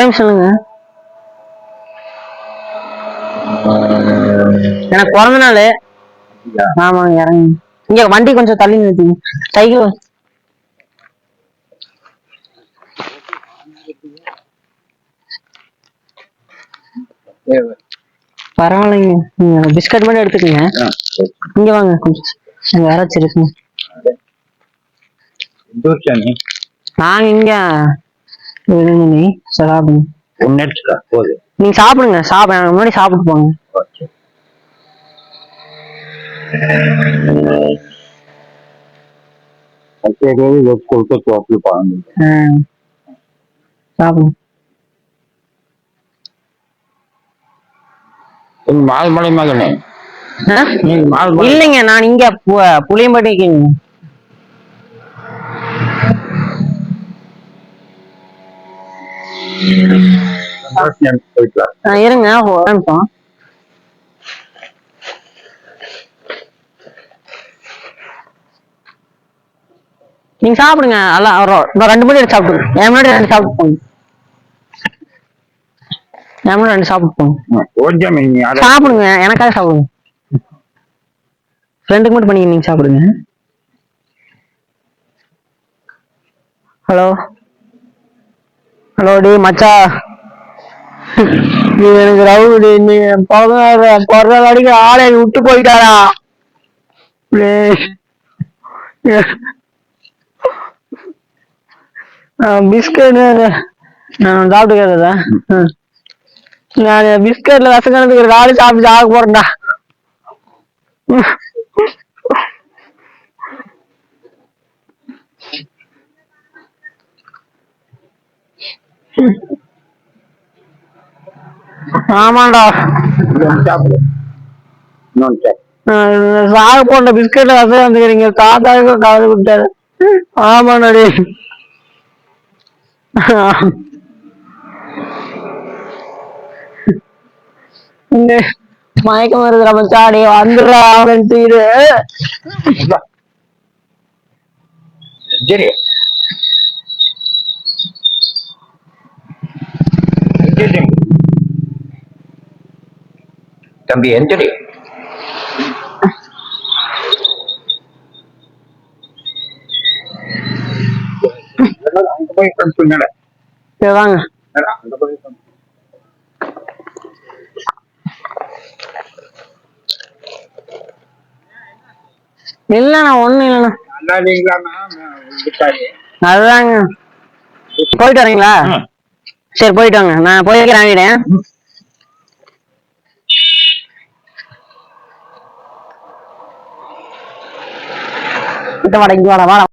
நிமிஷம் சொல்லுங்க. எனக்கு பிறந்த நாள். ஆமாங்க இறங்க. இங்க வண்டி கொஞ்சம் தள்ளி நிறுத்திங்க. சைக்கிள் பரவாயில்லைங்க. நீங்க பிஸ்கட் மட்டும் எடுத்துக்கங்க. இங்க வாங்க கொஞ்சம். அங்க யாராச்சும் இருக்குங்க நாங்க இங்க. விடுங்க நீங்க சாப்பிடுங்க சாப்பிட முன்னாடி சாப்பிட்டு போங்க. மால்மலை மகனே. இல்லைங்க நான் இங்க புளியம்பட்டிக்கு இருங்க நிமிஷம். நீங்க சாப்பிடுங்க எல்லாம் ரெண்டு மணி எடுத்து சாப்பிடுங்க. என் முன்னாடி ரெண்டு சாப்பிட்டு போங்க. என் முன்னாடி ரெண்டு சாப்பிட்டு போங்க. சாப்பிடுங்க எனக்காக சாப்பிடுங்க. ஃப்ரெண்டுக்கு மட்டும் பண்ணி நீங்க சாப்பிடுங்க. ஹலோ? ஹலோடி மச்சா. நீ எனக்கு ரவுடி நீ பதினாறு பிறந்த அடிக்கு ஆளை விட்டு போயிட்டாரா பிஸ்கட் நான் சாப்பிட்டு கேட்டதா நான் பிஸ்கட்ல ரசம் கலந்துக்கிற ஆளு சாப்பிட்டு ஆக போறேன்டா. ஆமாண்டா. சாக போன பிஸ்கட் அசை வந்துக்கிறீங்க. தாத்தாவுக்கும் காது கொடுத்தாரு ஆமாண்டா. டேய் இங்க மயக்கம் வருதுடா மச்சாடி வந்துடுறா அவன் தீரு சரி. தம்பி எந்திரி வாங்க இல்லண்ணா ஒண்ணும் இல்லண்ணா. நல்லா அதுதாங்க போயிட்டு வரீங்களா? சரி போயிட்டு வாங்க. நான் போய் வைக்கிறேன் வாங்கிட்டேன் இங்க வாடா இங்க வாடா வாடா.